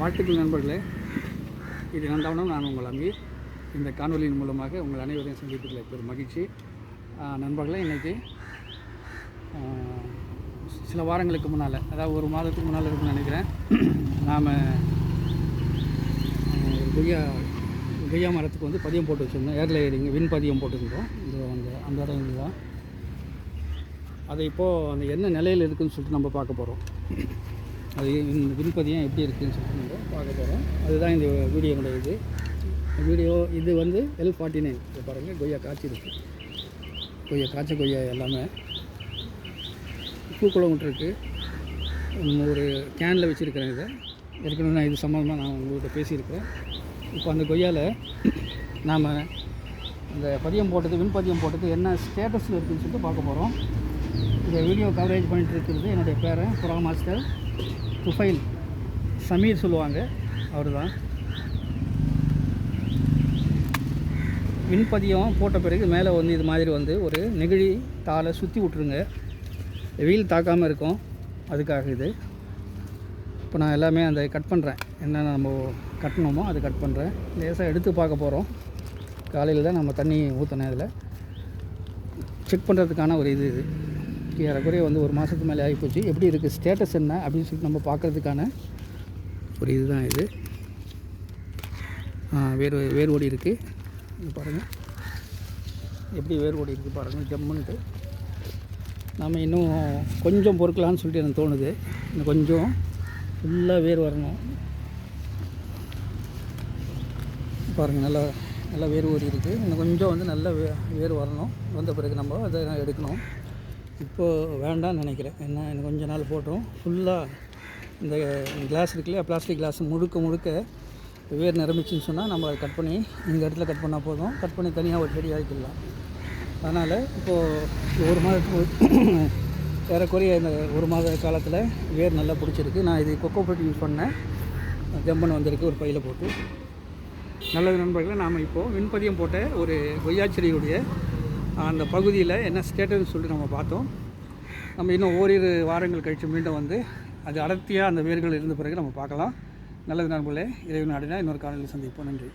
வாழ்த்துக்கள் நண்பர்களே. இது நந்தவனம் நான் உங்கள் அம்பி இந்த காணொலியின் மூலமாக உங்கள் அனைவரையும் சந்திப்பதில் பெரும் மகிழ்ச்சி. நண்பர்களே இன்றைக்கி சில வாரங்களுக்கு முன்னால் அதாவது ஒரு மாதத்துக்கு முன்னால் இருக்குன்னு நினைக்கிறேன். நாம் கொய்யா கொய்யா மரத்துக்கு வந்து பதியம் போட்டு வச்சுருந்தோம். ஏர்ல ஏறிங்க வின் பதியம் போட்டுருந்தோம். இந்த அந்த அந்த இடம் இதுதான். அதை இப்போது அந்த என்ன நிலையில் இருக்குதுன்னு சொல்லிட்டு நம்ம பார்க்க போகிறோம் அது இந்த விண்பதியம் எப்படி இருக்குதுன்னு சொல்லிட்டு நம்ம பார்க்க போகிறோம் அதுதான் இந்த வீடியோனுடைய இது. வீடியோ இது வந்து எல் ஃபார்ட்டி நைன் இப்போ பாருங்கள் கொய்யா காய்ச்சி இருக்குது கொய்யா காய்ச்ச கொய்யா எல்லாமே. பூக்குளம் விட்டுருக்கு ஒரு கேனில் வச்சுருக்கிறேன் இதை. ஏற்கனவே நான் இது சம்மந்தமாக நான் உங்கள்கிட்ட பேசியிருக்கிறேன். இப்போ அந்த கொய்யாவில் நாம் அந்த பதியம் போட்டது விண்பதியம் போட்டது என்ன ஸ்டேட்டஸில் இருக்குதுன்னு சொல்லிட்டு பார்க்க போகிறோம் இந்த வீடியோ கவரேஜ் பண்ணிட்டு இருக்கிறது என்னுடைய பேரன் புறா மாஸ்டர் துஃபைல் சமீர் சொல்லுவாங்க அவர் தான் விண்பதியம் போட்ட பிறகு மேலே வந்து இது மாதிரி வந்து ஒரு நெகிழி தாளை சுற்றி விட்ருங்க வெயில் தாக்காமல் இருக்கும். அதுக்காக இது. இப்போ நான் எல்லாமே அந்த கட் பண்ணுறேன் என்னென்ன நம்ம கட்டணுமோ அது கட் பண்ணுறேன் லேசாக எடுத்து பார்க்க போகிறோம் காலையில் தான் நம்ம தண்ணி ஊற்றினேன் இதில் செக் பண்ணுறதுக்கான ஒரு இது இது. ஏறக்குறைய வந்து ஒரு மாதத்துக்கு மேலே ஆகிப்போச்சு. எப்படி இருக்குது ஸ்டேட்டஸ் என்ன அப்படின்னு சொல்லிட்டு நம்ம பார்க்குறதுக்கான ஒரு இதுதான் இது. வேர் வேர் ஓடி இருக்குது இது பாருங்கள் எப்படி வேர் ஓடி இருக்குது பாருங்கள் ஜம்முன்ட்டு நாம் இன்னும் கொஞ்சம் பொறுக்கலான்னு சொல்லிட்டு எனக்கு தோணுது. இன்னும் கொஞ்சம் ஃபுல்லாக வேர் வரணும். பாருங்கள் நல்லா நல்லா வேர் ஓடி இருக்குது இன்னும் கொஞ்சம் வந்து நல்ல வே வேர் வரணும். வந்த பிறகு நம்ம அதை எடுக்கணும். இப்போது வேண்டாம்னு நினைக்கிறேன். என்ன எனக்கு கொஞ்ச நாள் போட்டோம். ஃபுல்லாக இந்த கிளாஸ் இருக்குல்லையா பிளாஸ்டிக் கிளாஸ் முழுக்க முழுக்க வேர் நிரம்பிச்சுன்னு சொன்னால் நம்ம அதை கட் பண்ணி இந்த இடத்துல கட் பண்ணால் போதும். கட் பண்ணி தனியாக ஒரு செடி ஆக்கிடலாம். அதனால் இப்போது ஒரு மாதத்துக்கு ஏறக்குறைய இந்த ஒரு மாத காலத்தில் வேர் நல்லா பிடிச்சிருக்கு. நான் இது கொக்கோ போட்டு யூஸ் பண்ணேன் ஜம்பன் வந்திருக்கு ஒரு பையில் போட்டு. நல்லது நண்பர்களை நாம் இப்போது விண்பதியம் போட்ட ஒரு கொய்யா செடியுடைய அந்த பகுதியில் என்ன ஸ்டேட்டஸ்னு சொல்லிட்டு நம்ம பார்த்தோம். நம்ம இன்னும் ஓரிரு வாரங்கள் கழித்து மீண்டும் வந்து அது அடர்த்தியாக அந்த வேர்கள் இருந்த பிறகு நம்ம பார்க்கலாம். நல்லது நண்பர்களே இறைவன் அடைனா இன்னொரு காலையில் சந்திப்போம். நன்றி.